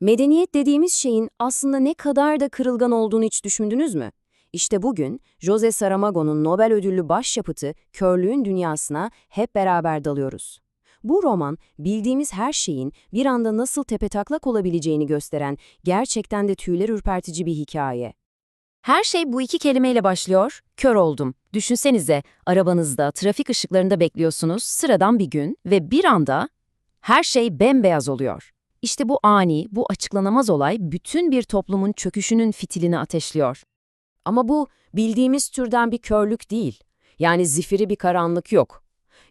Medeniyet dediğimiz şeyin aslında ne kadar da kırılgan olduğunu hiç düşündünüz mü? İşte bugün Jose Saramago'nun Nobel ödüllü başyapıtı Körlüğün Dünyasına hep beraber dalıyoruz. Bu roman, bildiğimiz her şeyin bir anda nasıl tepetaklak olabileceğini gösteren gerçekten de tüyler ürpertici bir hikaye. Her şey bu iki kelimeyle başlıyor, kör oldum. Düşünsenize, arabanızda, trafik ışıklarında bekliyorsunuz, sıradan bir gün ve bir anda her şey bembeyaz oluyor. İşte bu ani, bu açıklanamaz olay bütün bir toplumun çöküşünün fitilini ateşliyor. Ama bu bildiğimiz türden bir körlük değil. Yani zifiri bir karanlık yok.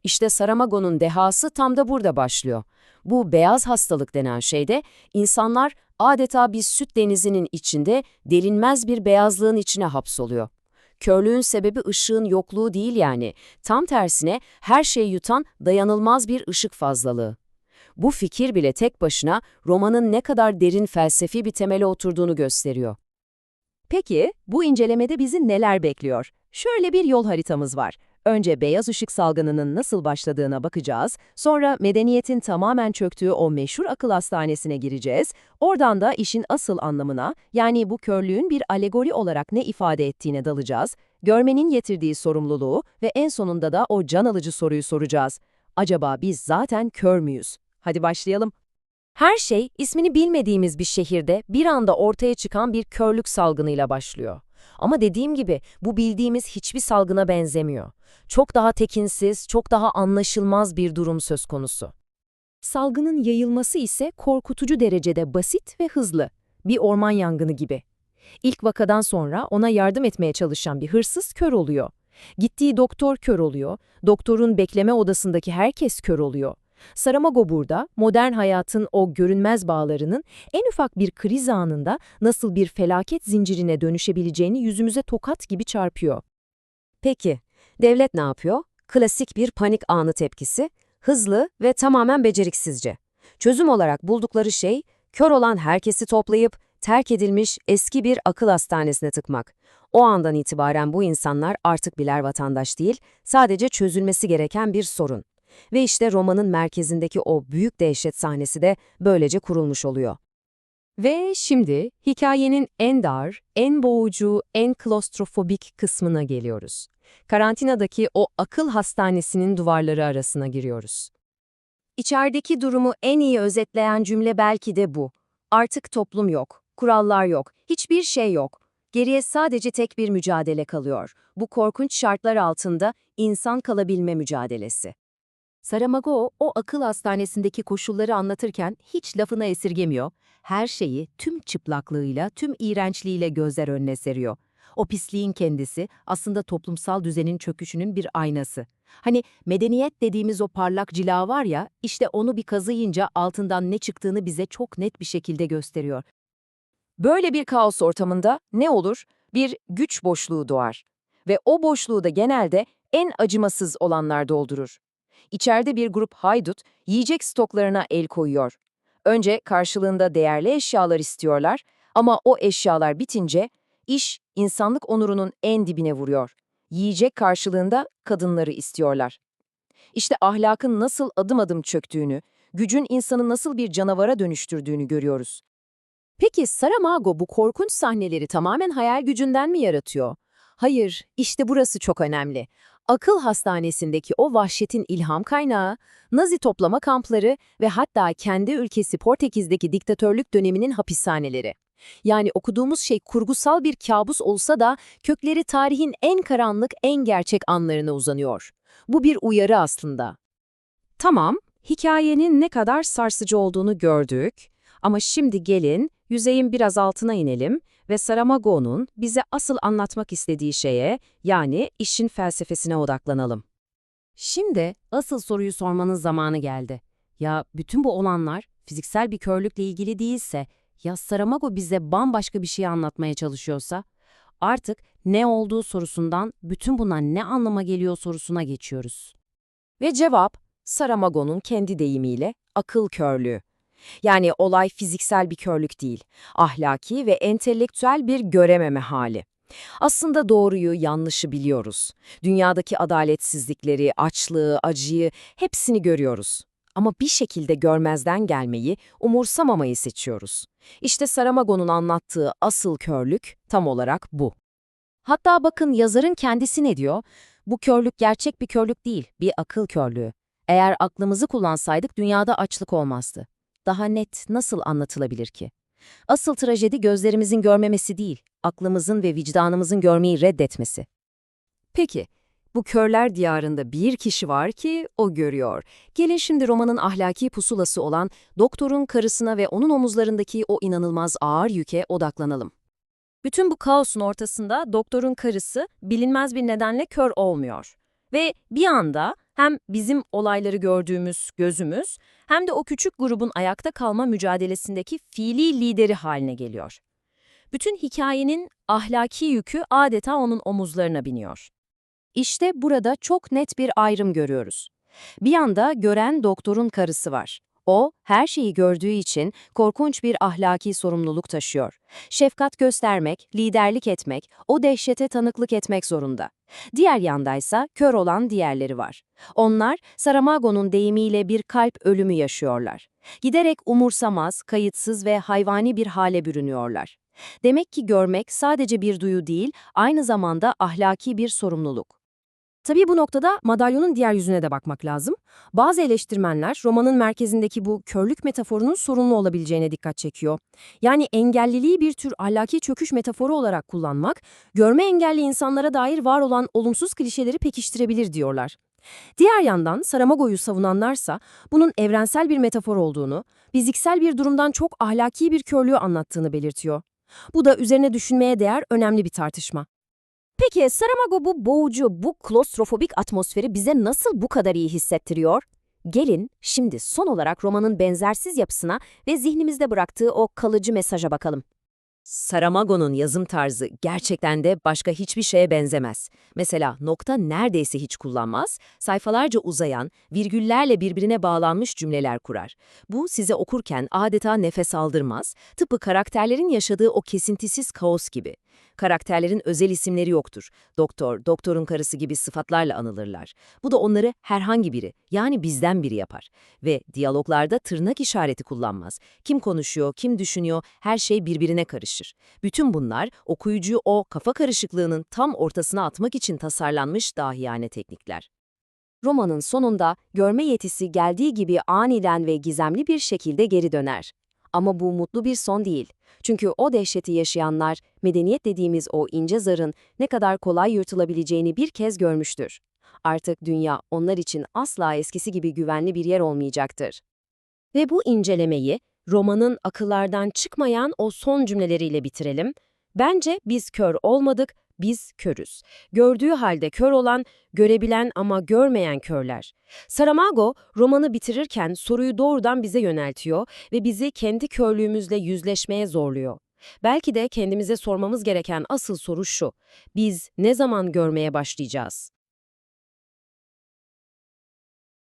İşte Saramago'nun dehası tam da burada başlıyor. Bu beyaz hastalık denen şeyde insanlar adeta bir süt denizinin içinde delinmez bir beyazlığın içine hapsoluyor. Körlüğün sebebi ışığın yokluğu değil yani. Tam tersine her şeyi yutan dayanılmaz bir ışık fazlalığı. Bu fikir bile tek başına romanın ne kadar derin felsefi bir temele oturduğunu gösteriyor. Peki, bu incelemede bizi neler bekliyor? Şöyle bir yol haritamız var. Önce beyaz ışık salgınının nasıl başladığına bakacağız, sonra medeniyetin tamamen çöktüğü o meşhur akıl hastanesine gireceğiz, oradan da işin asıl anlamına, yani bu körlüğün bir alegori olarak ne ifade ettiğine dalacağız, görmenin getirdiği sorumluluğu ve en sonunda da o can alıcı soruyu soracağız. Acaba biz zaten kör müyüz? Hadi başlayalım. Her şey ismini bilmediğimiz bir şehirde bir anda ortaya çıkan bir körlük salgınıyla başlıyor. Ama dediğim gibi bu bildiğimiz hiçbir salgına benzemiyor. Çok daha tekinsiz, çok daha anlaşılmaz bir durum söz konusu. Salgının yayılması ise korkutucu derecede basit ve hızlı. Bir orman yangını gibi. İlk vakadan sonra ona yardım etmeye çalışan bir hırsız kör oluyor. Gittiği doktor kör oluyor, doktorun bekleme odasındaki herkes kör oluyor. Saramago burada modern hayatın o görünmez bağlarının en ufak bir kriz anında nasıl bir felaket zincirine dönüşebileceğini yüzümüze tokat gibi çarpıyor. Peki, devlet ne yapıyor? Klasik bir panik anı tepkisi, hızlı ve tamamen beceriksizce. Çözüm olarak buldukları şey, kör olan herkesi toplayıp terk edilmiş eski bir akıl hastanesine tıkmak. O andan itibaren bu insanlar artık birer vatandaş değil, sadece çözülmesi gereken bir sorun. Ve işte romanın merkezindeki o büyük dehşet sahnesi de böylece kurulmuş oluyor. Ve şimdi hikayenin en dar, en boğucu, en klostrofobik kısmına geliyoruz. Karantinadaki o akıl hastanesinin duvarları arasına giriyoruz. İçerideki durumu en iyi özetleyen cümle belki de bu. Artık toplum yok, kurallar yok, hiçbir şey yok. Geriye sadece tek bir mücadele kalıyor. Bu korkunç şartlar altında insan kalabilme mücadelesi. Saramago o akıl hastanesindeki koşulları anlatırken hiç lafına esirgemiyor. Her şeyi tüm çıplaklığıyla, tüm iğrençliğiyle gözler önüne seriyor. O pisliğin kendisi aslında toplumsal düzenin çöküşünün bir aynası. Hani medeniyet dediğimiz o parlak cila var ya, işte onu bir kazıyınca altından ne çıktığını bize çok net bir şekilde gösteriyor. Böyle bir kaos ortamında ne olur? Bir güç boşluğu doğar. Ve o boşluğu da genelde en acımasız olanlar doldurur. İçeride bir grup haydut yiyecek stoklarına el koyuyor. Önce karşılığında değerli eşyalar istiyorlar ama o eşyalar bitince iş insanlık onurunun en dibine vuruyor. Yiyecek karşılığında kadınları istiyorlar. İşte ahlakın nasıl adım adım çöktüğünü, gücün insanı nasıl bir canavara dönüştürdüğünü görüyoruz. Peki Saramago bu korkunç sahneleri tamamen hayal gücünden mi yaratıyor? Hayır, işte burası çok önemli. Akıl hastanesindeki o vahşetin ilham kaynağı, Nazi toplama kampları ve hatta kendi ülkesi Portekiz'deki diktatörlük döneminin hapishaneleri. Yani okuduğumuz şey kurgusal bir kabus olsa da kökleri tarihin en karanlık, en gerçek anlarına uzanıyor. Bu bir uyarı aslında. Tamam, hikayenin ne kadar sarsıcı olduğunu gördük ama şimdi gelin yüzeyin biraz altına inelim ve Saramago'nun bize asıl anlatmak istediği şeye, yani işin felsefesine odaklanalım. Şimdi asıl soruyu sormanın zamanı geldi. Ya bütün bu olanlar fiziksel bir körlükle ilgili değilse, ya Saramago bize bambaşka bir şey anlatmaya çalışıyorsa, artık ne olduğu sorusundan bütün buna ne anlama geliyor sorusuna geçiyoruz. Ve cevap, Saramago'nun kendi deyimiyle akıl körlüğü. Yani olay fiziksel bir körlük değil, ahlaki ve entelektüel bir görememe hali. Aslında doğruyu, yanlışı biliyoruz. Dünyadaki adaletsizlikleri, açlığı, acıyı hepsini görüyoruz. Ama bir şekilde görmezden gelmeyi, umursamamayı seçiyoruz. İşte Saramago'nun anlattığı asıl körlük tam olarak bu. Hatta bakın yazarın kendisi ne diyor? Bu körlük gerçek bir körlük değil, bir akıl körlüğü. Eğer aklımızı kullansaydık dünyada açlık olmazdı. Daha net nasıl anlatılabilir ki? Asıl trajedi gözlerimizin görmemesi değil, aklımızın ve vicdanımızın görmeyi reddetmesi. Peki, bu körler diyarında bir kişi var ki o görüyor. Gelin şimdi romanın ahlaki pusulası olan doktorun karısına ve onun omuzlarındaki o inanılmaz ağır yüke odaklanalım. Bütün bu kaosun ortasında doktorun karısı bilinmez bir nedenle kör olmuyor. Ve bir anda hem bizim olayları gördüğümüz gözümüz hem de o küçük grubun ayakta kalma mücadelesindeki fiili lideri haline geliyor. Bütün hikayenin ahlaki yükü adeta onun omuzlarına biniyor. İşte burada çok net bir ayrım görüyoruz. Bir yanda gören doktorun karısı var. O, her şeyi gördüğü için korkunç bir ahlaki sorumluluk taşıyor. Şefkat göstermek, liderlik etmek, o dehşete tanıklık etmek zorunda. Diğer yandaysa kör olan diğerleri var. Onlar, Saramago'nun deyimiyle bir kalp ölümü yaşıyorlar. Giderek umursamaz, kayıtsız ve hayvani bir hale bürünüyorlar. Demek ki görmek sadece bir duyu değil, aynı zamanda ahlaki bir sorumluluk. Tabii bu noktada madalyonun diğer yüzüne de bakmak lazım. Bazı eleştirmenler romanın merkezindeki bu körlük metaforunun sorunlu olabileceğine dikkat çekiyor. Yani engelliliği bir tür ahlaki çöküş metaforu olarak kullanmak, görme engelli insanlara dair var olan olumsuz klişeleri pekiştirebilir diyorlar. Diğer yandan Saramago'yu savunanlarsa bunun evrensel bir metafor olduğunu, fiziksel bir durumdan çok ahlaki bir körlüğü anlattığını belirtiyor. Bu da üzerine düşünmeye değer önemli bir tartışma. Peki Saramago bu boğucu, bu klostrofobik atmosferi bize nasıl bu kadar iyi hissettiriyor? Gelin şimdi son olarak romanın benzersiz yapısına ve zihnimizde bıraktığı o kalıcı mesaja bakalım. Saramago'nun yazım tarzı gerçekten de başka hiçbir şeye benzemez. Mesela nokta neredeyse hiç kullanmaz, sayfalarca uzayan, virgüllerle birbirine bağlanmış cümleler kurar. Bu size okurken adeta nefes aldırmaz, tıpkı karakterlerin yaşadığı o kesintisiz kaos gibi. Karakterlerin özel isimleri yoktur. Doktor, doktorun karısı gibi sıfatlarla anılırlar. Bu da onları herhangi biri, yani bizden biri yapar. Ve diyaloglarda tırnak işareti kullanmaz. Kim konuşuyor, kim düşünüyor, her şey birbirine karışır. Bütün bunlar okuyucuyu o kafa karışıklığının tam ortasına atmak için tasarlanmış dahiyane teknikler. Romanın sonunda görme yetisi geldiği gibi aniden ve gizemli bir şekilde geri döner. Ama bu mutlu bir son değil. Çünkü o dehşeti yaşayanlar, medeniyet dediğimiz o ince zarın ne kadar kolay yırtılabileceğini bir kez görmüştür. Artık dünya onlar için asla eskisi gibi güvenli bir yer olmayacaktır. Ve bu incelemeyi romanın akıllardan çıkmayan o son cümleleriyle bitirelim. Bence biz kör olmadık, biz körüz. Gördüğü halde kör olan, görebilen ama görmeyen körler. Saramago romanı bitirirken soruyu doğrudan bize yöneltiyor ve bizi kendi körlüğümüzle yüzleşmeye zorluyor. Belki de kendimize sormamız gereken asıl soru şu. Biz ne zaman görmeye başlayacağız?